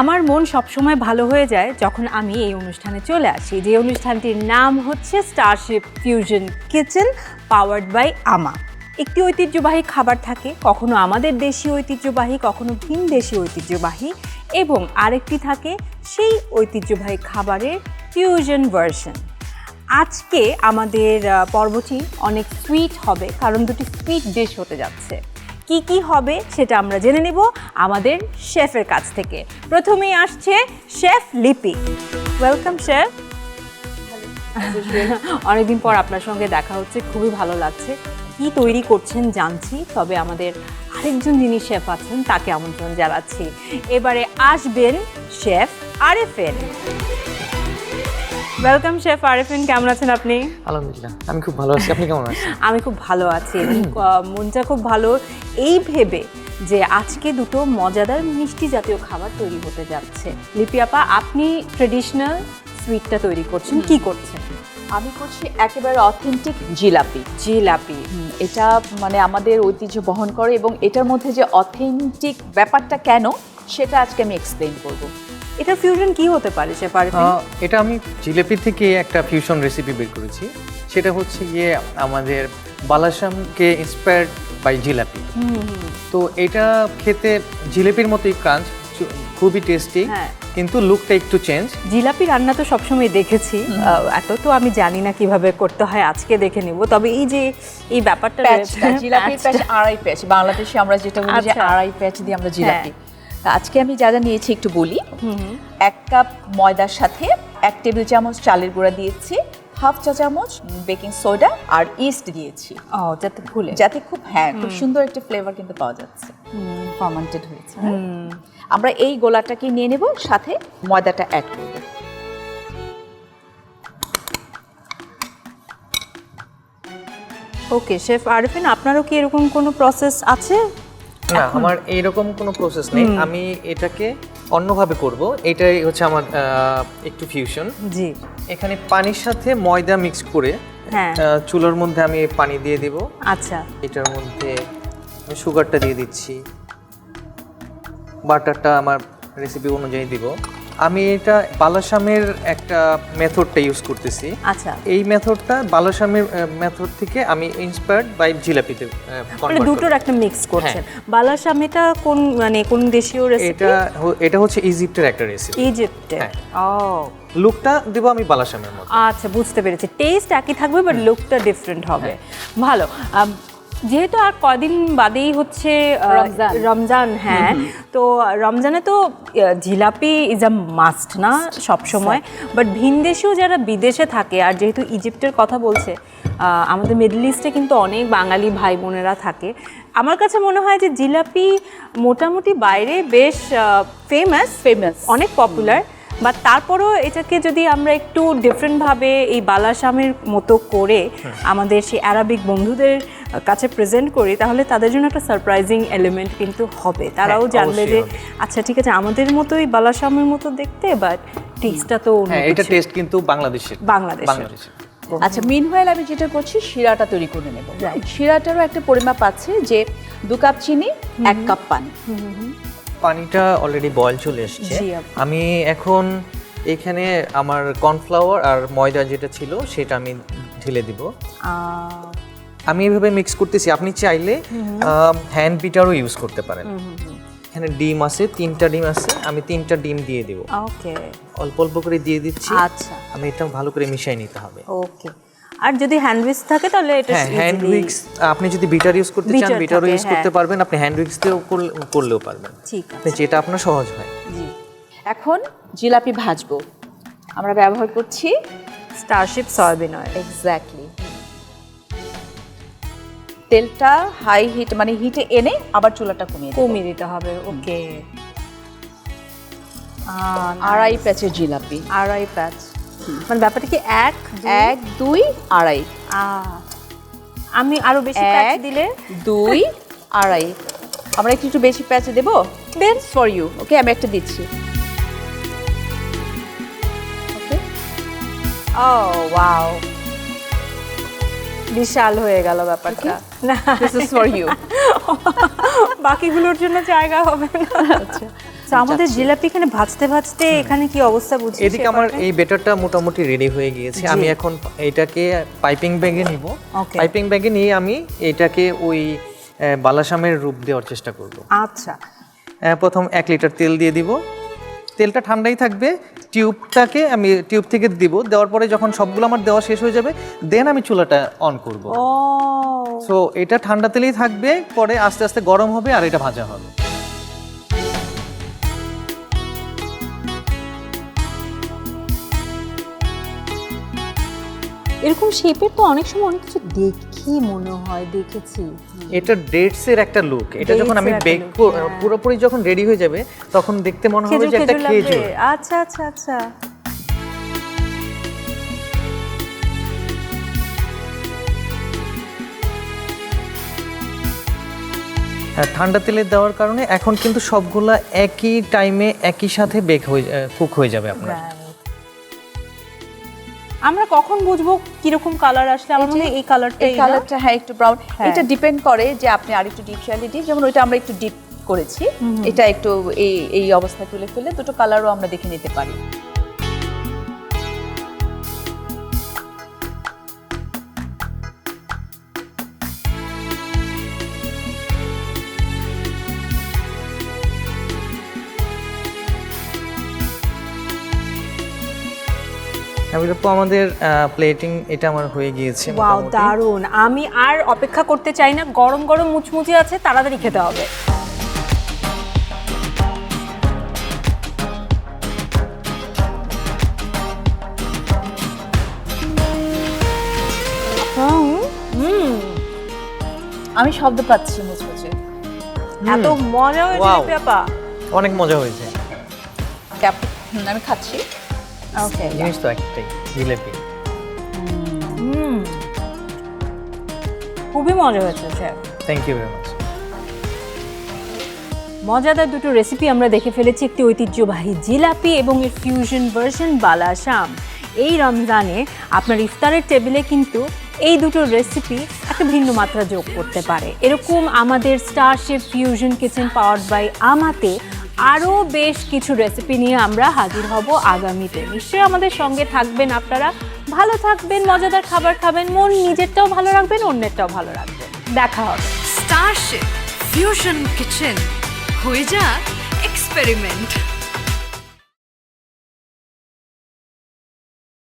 আমার মন সবসময় ভালো হয়ে যায় যখন আমি এই অনুষ্ঠানে চলে আসি। যে অনুষ্ঠানটির নাম হচ্ছে starship fusion kitchen powered by আমা একটি ঐতিহ্যবাহী খাবার থাকে, কখনো আমাদের দেশীয় ঐতিহ্যবাহী, কখনো ভিন দেশীয় ঐতিহ্যবাহী। এবং আরেকটি থাকে সেই ঐতিহ্যবাহী খাবারের ফিউশন ভার্সন আজকে আমাদের পর্বটি অনেক সুইট হবে, কারণ দুটি সুইট ডিশ হতে যাচ্ছে। কি কি হবে সেটা আমরা জেনে নেব আমাদের শেফের কাছ থেকে। প্রথমেই আসছে শেফ লিপি। Welcome chef. অনেকদিন পর আপনার সঙ্গে দেখা হচ্ছে, খুবই ভালো লাগছে। কি তৈরি করছেন জানছি, তবে আমাদের আরেকজন যিনি শেফ আছেন, তাকে আমন্ত্রণ জানাচ্ছি। এবারে আসবেন chef Arefin welcome chef Arefin কেমন আছেন আপনি? আলহামদুলিল্লাহ। আমি খুব ভালো আছি। আপনি কেমন আছেন? আমি খুব ভালো আছি। মনটা খুব ভালো। এই ভেবে যে আজকে দুটো মজাদার মিষ্টি জাতীয় খাবার তৈরি হতে যাচ্ছে। লিপি আপা আপনি ট্রেডিশনাল সুইটটা তৈরি করছেন। কি করছেন? আমি করছি একেবারে অথেন্টিক জিলাপি। জিলাপি। এটা মানে আমাদের ঐতিহ্য বহন করে এবং এটার মধ্যে যে অথেন্টিক ব্যাপারটা কেন সেটা আজকে আমি এক্সপ্লেন করব। এটার ফিউশন কি হতে পারে আরেফিন আহ, এটা আমি জিলেপি থেকে একটা ফিউশন রেসিপি বের করেছি। সেটা হচ্ছে গিয়ে আমাদের বালাসামকে ইন্সপায়ার্ড বাই জিলাপি। তো এটা খেতে জিলেপির মতোই ক্রাঞ্চ খুবই টেস্টি হ্যাঁ। কিন্তু লুকটা একটু চেঞ্জ জিলাপি রান্না তো সবসময় দেখেছি। আহ, এত তো আমি জানি না কীভাবে করতে হয় আজকে দেখে নেব। তবে এই যে এই ব্যাপারটা জিলাপির প্যাচ আড়াই প্যাচ বাংলাদেশে আমরা যেটা বলি যে আচ্ছা। আড়াই প্যাচ দিয়ে আমরা জিলাপি। তা আজকে আমি যা যা নিয়েছি একটু বলি। এক কাপ ময়দার সাথে এক টেবিল চামচ চালের গুঁড়া দিয়েছি হাফ চা চামচ বেকিং সোডা আর ইস্ট দিয়েছি। ও যাতে ভুলে যাতে খুব হ্যাঁ খুব সুন্দর একটা ফ্লেভার কিন্তু পাওয়া যাচ্ছে। ফার্মেন্টেড হয়েছে হ্যাঁ? আমরা এই গোলাটাকে নিয়ে নেব সাথে ময়দাটা অ্যাড করব। ওকে শেফ আরিফিন আপনারও কি এরকম কোনো প্রসেস আছে? না আমার এইরকম কোনো প্রসেস নেই। আমি এটাকে অন্যভাবে করব। এটাই হচ্ছে আমার একটু ফিউশন জি। এখানে পানির সাথে ময়দা মিক্স করে হ্যাঁ। চুলার মধ্যে আমি পানি দিয়ে দেব। আচ্ছা। এটার মধ্যে আমি সুগারটা দিয়ে দিচ্ছি। বাটারটা আমার রেসিপি অনুযায়ী দিব। আমি এটা বালাসামের একটা মেথডটা ইউজ করতেছি। আচ্ছা। এই মেথডটা বালাসামের মেথড থেকে আমি ইন্সপায়ার্ড বাই জিলাপিতে মানে দুটোর। একটা মিক্স করছেন। বালাসামিটা কোন মানে কোন দেশীয় রেসিপি এটা এটা হচ্ছে ইজিপ্টের একটা রেসিপি ইজিপ্টে হ্যাঁ। ও। লুকটা দেবো আমি বালাসামের মতো। আচ্ছা বুঝতে পেরেছি। টেস্ট একই থাকবে বাট লুকটা ডিফারেন্ট হবে। ভালো। যেহেতু আর কদিন বাদেই হচ্ছে রমজান। হ্যাঁ। তো রমজানে তো জিলাপি ইজ আ মাস্ট না সব সময়। বাট ভিনদেশেও যারা বিদেশে থাকে আর যেহেতু ইজিপ্টের কথা বলছে আমাদের মিডল ইস্টে কিন্তু অনেক বাঙালি ভাই বোনেরা থাকে। আমার কাছে মনে হয় যে জিলাপি মোটামুটি বাইরে বেশ ফেমাস ফেমাস অনেক পপুলার বাট তারপরও এটাকে যদি আমরা একটু ডিফারেন্টভাবে এই বালাসামের মতো করে আমাদের সেই অ্যারাবিক বন্ধুদের কাছে প্রেজেন্ট করি তাহলে তাদের জন্য একটা সারপ্রাইজিং এলিমেন্ট কিন্তু হবে। তারাও হ্যাঁ, জানবে যে আচ্ছা ঠিক আছে আমাদের মতোই বালাসামের মতো দেখতে বাট টেস্টটা তো হ্যাঁ এটা টেস্ট কিন্তু বাংলাদেশের। বাংলাদেশের। আচ্ছা মিনওয়াইল আমি যেটা করছি শিরাটা তৈরি করে নেব। শিরাটারও একটা পরিমাপ আছে যে দু কাপ চিনি এক কাপ পানি। পানিটা অলরেডি বয়েল চলে এসেছে। আমি এখন এখানে আমার কর্নফ্লাওয়ার আর ময়দা যেটা ছিল সেটা আমি ঢেলে দিব। আহ, আমি এভাবে মিক্স করতেছি। আপনি চাইলে হ্যান্ড বিটারও ইউজ করতে পারেন। এখানে ডিম আছে তিনটা ডিম আছে আমি তিনটা ডিম দিয়ে দেব। ওকে। অল্প অল্প করে দিয়ে দিচ্ছি। আচ্ছা। আমি এটা ভালো করে মিশিয়ে নিতে হবে। ওকে। আর যদি হ্যান্ডউইচ থাকে তাহলে এটা হ্যাঁ হ্যান্ড উইক্স আপনি যদি বিটার ইউজ করতে চান বিটারও ইউজ করতে হ্যাঁ। পারবেন। আপনি হ্যান্ড উইক্স দিয়েও করলে- করলেও পারবেন। ঠিক আছে। যেটা আপনার সহজ হয়। জি। এখন জিলাপি ভাজবো। আমরা ব্যবহার করছি স্টারশিপ সয়াবিন অয়েল এক্স্যাক্টলি তেলটা হাই হিট মানে হিটে এনে আবার চুলাটা কমিয়ে কমিয়ে দিতে হবে ওকে। আড়াই প্যাচের জিলাপি। আড়াই প্যাচ। মানে ব্যাপারটা কি এক এক দুই আড়াই। আমি আরও বেশি প্যাচ দিলে? দুই আড়াই। আমরা একটু একটু বেশি প্যাচে দেবো? দেন ফর ইউ ওকে আমি একটা দিচ্ছি। ওকে ও ওয়াও বিশাল হয়ে গেল ব্যাপারটা। না দিস ইজ ফর ইউ বাকিগুলোর জন্য জায়গা হবে না। আচ্ছা। আচ্ছা আমাদের জিলাপি এখানে ভাজতে ভাজতে এখানে কি অবস্থা বুঝছি এদিকে আমার এই বেটারটা মোটামুটি রেডি হয়ে গিয়েছে। আমি এখন এটাকে পাইপিং ব্যাগে নিব। পাইপিং ব্যাগে নিয়ে আমি এটাকে ওই বালাসামের রূপ দেওয়ার চেষ্টা করব। আচ্ছা। আহ, প্রথম এক লিটার তেল দিয়ে দিব। তেলটা ঠান্ডাই থাকবে টিউবটাকে আমি টিউব থেকে দিব দেওয়ার পরে যখন সবগুলো আমার দেওয়া শেষ হয়ে যাবে দেন আমি চুলাটা অন করব। সো এটা ঠান্ডা তেলেই থাকবে পরে আস্তে আস্তে গরম হবে আর এটা ভাজা হবে। এরকম শেপের তো অনেক সময় অনেক কিছু দেখি মনে হয় দেখেছি। এটা ডেটস এর একটা লুক এটা যখন আমি বেক হ্যাঁ। পুরোপুরি যখন রেডি হয়ে যাবে তখন দেখতে মনে হবে যে একটা খেজুর আচ্ছা আচ্ছা আচ্ছা। হ্যাঁ, ঠান্ডা তেলে দেওয়ার কারণে এখন কিন্তু সবগুলা একই টাইমে একই সাথে বেক হয়ে কুক হয়ে যাবে আপনার। Right. আমরা কখন বুঝব কীরকম কালার আসলে? আমার মনে হয় এই কালারটা এই কালারটা হ্যাঁ একটু ব্রাউন হ্যাঁ। এটা ডিপেন্ড করে যে আপনি আর একটু ডিপ শালি ডিপ যেমন ওইটা আমরা একটু ডিপ করেছি। এটা একটু এই এই অবস্থায় তুলে ফেলে দুটো কালারও আমরা দেখে নিতে পারি। আমি আমাদের প্লেটিং এটা আমার হয়ে গিয়েছে ওয়াও। দারুণ। আমি আর অপেক্ষা করতে চাই না। গরম গরম মুচমুচে আছে তাড়াতাড়ি খেতে হবে। হুম, আমি শব্দ পাচ্ছি মুচমুচে। এত মজা হয়েছে. পেপা। অনেক মজা হয়েছে। আমি খাচ্ছি। ওকে জিনিস তো একটাই জিলেপি হুম। খুবই মজা হয়েছে chef thank you very much মজাদার দুটো রেসিপি আমরা দেখে ফেলেছি একটি ঐতিহ্যবাহী জিলাপি এবং এর ফিউশন ভার্সন বালাশাম এই রমজানে আপনার ইফতারের টেবিলে কিন্তু এই দুটো রেসিপি একটা ভিন্ন মাত্রা যোগ করতে পারে। এরকম আমাদের star chef fusion kitchen power by আমাতে আরও বেশ কিছু রেসিপি নিয়ে আমরা হাজির হব আগামীতে। নিশ্চয়ই আমাদের সঙ্গে থাকবেন আপনারা। ভালো থাকবেন, মজাদার খাবার খাবেন, মন নিজেরটাও ভালো রাখবেন, অন্যেরটাও ভালো রাখবেন। দেখা হবে। স্টারশিপ ফিউশন কিচেন হয়ে যা এক্সপেরিমেন্ট